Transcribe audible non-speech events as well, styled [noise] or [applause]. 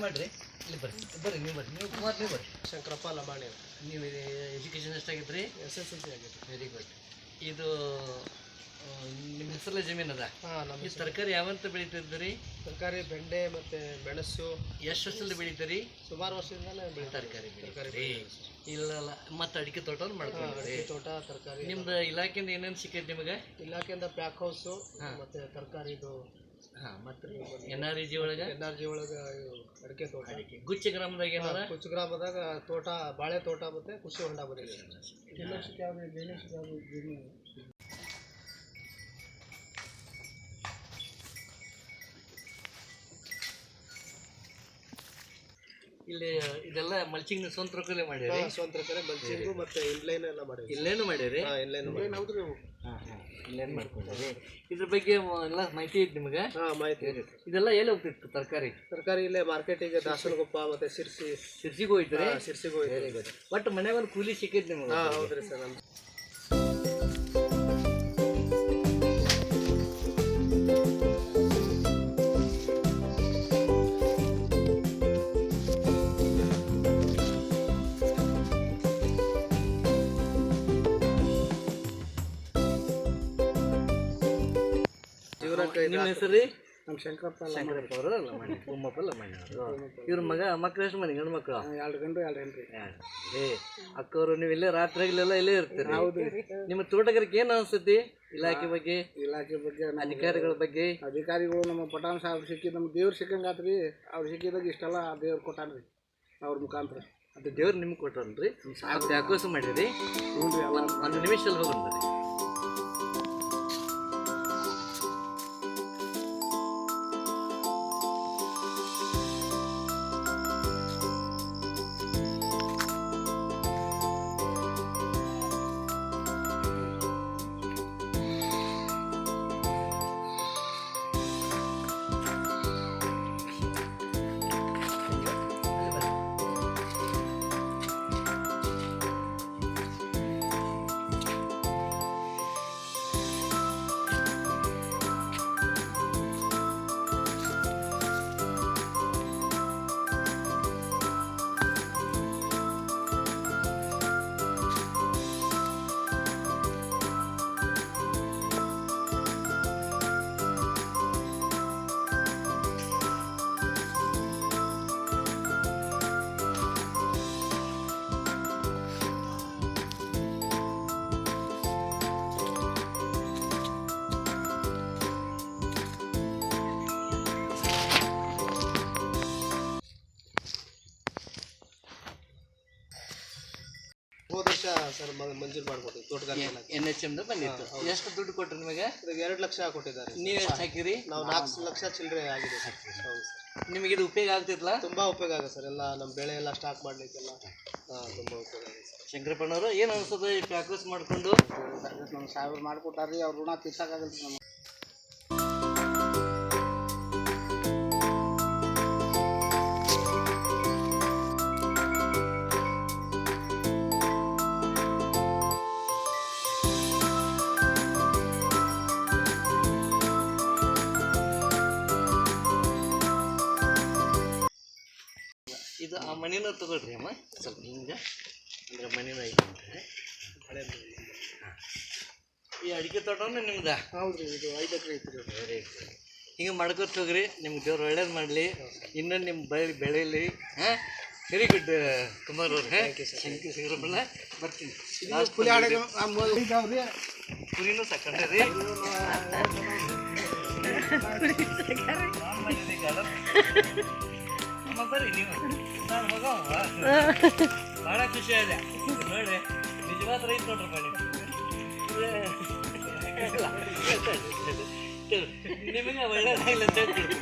ನೀವು ಕುಮಾರ್ ನೀವು ಬರ್ರಿ. ಶಂಕರಪ್ಪ ಲಂಬಾಣಿ ನೀವು ಎಜುಕೇಷನ್ ಎಷ್ಟಾಗಿತ್ತು ರೀ ಎಸ್ ಎಸ್ ಎಲ್ ಸಿ ಆಗೈತೆ ವೆರಿ ಗುಡ್ ಇದು ನಿಮ್ಮ ಹೆಸರಲ್ಲೇ ಜಮೀನು ಅದ? ಹಾಂ ನಮ್ಮ ತರಕಾರಿ ಯಾವಂತ ಬೆಳೀತಿದ್ದೀರಿ? ತರಕಾರಿ ಬೆಂಡೆ ಮತ್ತೆ ಮೆಣಸು. ಎಷ್ಟು ವರ್ಷದಲ್ಲಿ ಬೆಳೀತೀರಿ? ಸುಮಾರು ವರ್ಷದಿಂದ ತರಕಾರಿ ಇಲ್ಲ ಮತ್ತೆ ಅಡಿಕೆ ತೋಟ ಮಾಡ್ತೀವಿ ತೋಟ ತರಕಾರಿ ನಿಮ್ದು ಇಲಾಖೆಯಿಂದ ಏನೇನು ಸಿಕ್ಕೈತೆ ನಿಮಗೆ? ಇಲಾಖೆಯಿಂದ ಪ್ಯಾಕ್ ಹೌಸು ಮತ್ತು ತರಕಾರಿದು ಹಾಂ ಮತ್ತು ಎನ್ ಆರ್ ಇ ಜಿ ಒಳಗೆ ಎನ್ ಆರ್ ಜಿ ಒಳಗೆ ಅಡಿಕೆ ತೋಟ. ಅಡಿಕೆ. ಗುಚ್ಚ ಗ್ರಾಮದಾಗ ಏನಾರ ಕುಚ್ಚ ಗ್ರಾಮದಾಗ ತೋಟ ಬಾಳೆ ತೋಟ ಮತ್ತು ಕೃಷಿ ಹೊಂಡ ಬರೀ ಇಲ್ಲಿ ಇದೆಲ್ಲ ಮಲ್ಚಿಂಗ್ ಸ್ವಂತ ರೊಕ್ಕಲೇ ಮಾಡಿರಿ? ಸ್ವಂತ ತರಕಾರಿ ಮಲ್ಚಿಂಗು ಮತ್ತೆ ಇನ್ಲೈನ್ ಎಲ್ಲ ಮಾಡಿವಿ ಇಲ್ಲೇನು ಮಾಡಿರಿ? ಹಾಂ ಇನ್ಲೈನ್ ಹೌದ್ರಿ ಇಲ್ಲೇನು ಮಾಡ್ಕೊಂಡಿರಿ ಇದ್ರ ಬಗ್ಗೆ ಎಲ್ಲ ಮಾಹಿತಿ ಐತೆ ನಿಮಗೆ? ಹಾಂ ಮಾಹಿತಿ ಇದೆ. ಇದೆಲ್ಲ ಎಲ್ಲಿ ಹೋಗ್ತಿತ್ತು ತರಕಾರಿ? ತರಕಾರಿ ಇಲ್ಲೇ ಮಾರ್ಕೆಟಿಗೆ ದಾಸನಗೊಪ್ಪ ಮತ್ತೆ ಸಿರ್ಸಿ ಸಿರ್ಸಿಗೂ ಹೋಯ್ತೀರಿ? ಸಿರ್ಸಿಗೂ ಹೋಯ್ತು ಬಟ್ ಮನೆ ಒಂದು ಕೂಲಿ ಸಿಕ್ಕಿದ್ ನಿಮ್ಗೆ? ಹಾಂ ಹೌದ್ರಿ ಸರ್ ನಮ್ಮ ಹೆಸರು ನಮ್ಮ ಶಂಕರಪ್ಪ ಶಂಕರಪ್ಪ ಅವರು ಲಮಾಣಿ ಉಮ್ಮಪ್ಪ ಲಮಾಣಿ ಅವರು. ಇವ್ರ ಮಗ ಮಕ್ಳು ಎಷ್ಟು ಮನೆ ಗಂಡು ಮಕ್ಳು? ಎರಡು ಗಂಡು ಎರಡು ಗಂಟೆ ಏ ಅಕ್ಕವರು ನೀವು ಇಲ್ಲೇ ರಾತ್ರಿಗಳೆಲ್ಲ ಇಲ್ಲೇ ಇರ್ತೀರಿ. ನಿಮ್ಮ ತೋಟಗಾರಿಕೆ ಏನು ಅನಿಸ್ತೈತಿ ಇಲಾಖೆ ಬಗ್ಗೆ? ಇಲಾಖೆ ಬಗ್ಗೆ ನಮ್ಮ ಅಧಿಕಾರಿಗಳ ಬಗ್ಗೆ? ಅಧಿಕಾರಿಗಳು ನಮ್ಮ ಪಟಾನ್ ಸಾಹೇಬ್ ಸಿಕ್ಕಿ ನಮ್ಮ ದೇವ್ರು ಸಿಕ್ಕಂಗಾತ್ರಿ ಅವ್ರು ಸಿಕ್ಕಿದಾಗ ಇಷ್ಟೆಲ್ಲ ದೇವ್ರು ಕೊಟ್ಟಾನ್ರಿ ಅವ್ರ ಮುಖಾಂತರ. ಅದು ದೇವ್ರು ನಿಮ್ಗೆ ಕೊಟ್ಟಾನ್ರಿ ಅದು ಯಾಕೋಸ ಮಾಡಿರಿ. ಒಂದು ನಿಮಿಷ ನಿಮಿಷದಲ್ಲಿ ಹೋಗೋಣ ಹೋದ ವರ್ಷ ಸರ್ ಮಂಜೂರು ಮಾಡ್ಕೊಟ್ಟಿವಿ ತೋಟಗಾರಿಕೆ ಎನ್ ಎಚ್ ಎಮ್ದ ಬಂದಿತ್ತು. ಎಷ್ಟು ದುಡ್ಡು ಕೊಟ್ರಿ ನಿಮಗೆ? ಇದಕ್ಕೆ ಎರಡು ಲಕ್ಷ ಕೊಟ್ಟಿದ್ದಾರೆ ನೀವು ಎಷ್ಟು ಹಾಕಿರಿ ನಾವು ನಾಲ್ಕು ಲಕ್ಷ ಚಿಲ್ಲರೆ ಆಗಿದೆ ಸರ್. ಹೌದು ಸರ್. ನಿಮಗೆ ಇದು ಉಪಯೋಗ ಆಗ್ತಿದ್ಲ ತುಂಬಾ ಉಪಯೋಗ ಆಗುತ್ತೆ ಸರ್. ಎಲ್ಲ ನಮ್ಮ ಬೆಳೆ ಎಲ್ಲ ಸ್ಟಾಕ್ ಮಾಡಲಿಕ್ಕೆಲ್ಲ ತುಂಬ ಉಪಯೋಗ ಆಗಿದೆ ಸರ್. ಶಂಕರಪ್ಪನವರು ಏನು ಅನ್ಸುತ್ತೆ ಈ ಪ್ಯಾಕೋಸ್ ಮಾಡ್ಕೊಂಡು? ನಮ್ಮ ಸಾವಿರ ಮಾಡ್ಕೊಟ್ಟಾರ್ರಿ ಅವ್ರ ಋಣ ತೀರ್ಸಕ್ಕಾಗಲ್ಲ ನಮ್ಮ ಆ ಮಣಿನ ತಗೊಳ್ರಿ ಅಮ್ಮ. ಸ್ವಲ್ಪ ಹಿಂಗೆ. ಅಂದ್ರೆ ಮಣಿನ ಐತೆ ಹಳೆ. ಈ ಅಡಿಕೆ ತೋಟವೂ ನಿಮ್ದು? ಹೌದು ರೀ ಇದು ಐದು ಎಕರೆ ಐತ್ರಿ ಇದು. ಐತೆ ಹಿಂಗೆ ಮಾಡ್ಕೊತ ಹೋಗ್ರಿ. ನಿಮ್ಗೆ ದೇವ್ರು ಒಳ್ಳೇದು ಮಾಡಲಿ. ಇನ್ನೂ ನಿಮ್ಮ ಬೆಳೆ ಬೆಳೀಲಿ. ಹಾಂ? ವೆರಿ ಗುಡ್ ಕುಮಾರ್ ಅವ್ರು. ಹಾಂ ಯು ಸಿಗರಬಲ್ಲ? ಬರ್ತೀನಿ. ರೀ. [laughs] ಅಮ್ಮ ಬರ್ರಿ ನೀವು. ನಾನು ಮಗ ಭಾಳ ಖುಷಿ ಇದೆ ನೋಡಿ ನಿಜವಾದ ರೈತ ನೋಡ್ರಪ್ಪ ನೀವು ನಿಮಗೆ ಒಳ್ಳೇದಾಗಿಲ್ಲ ಅಂತ ಹೇಳ್ತೀನಿ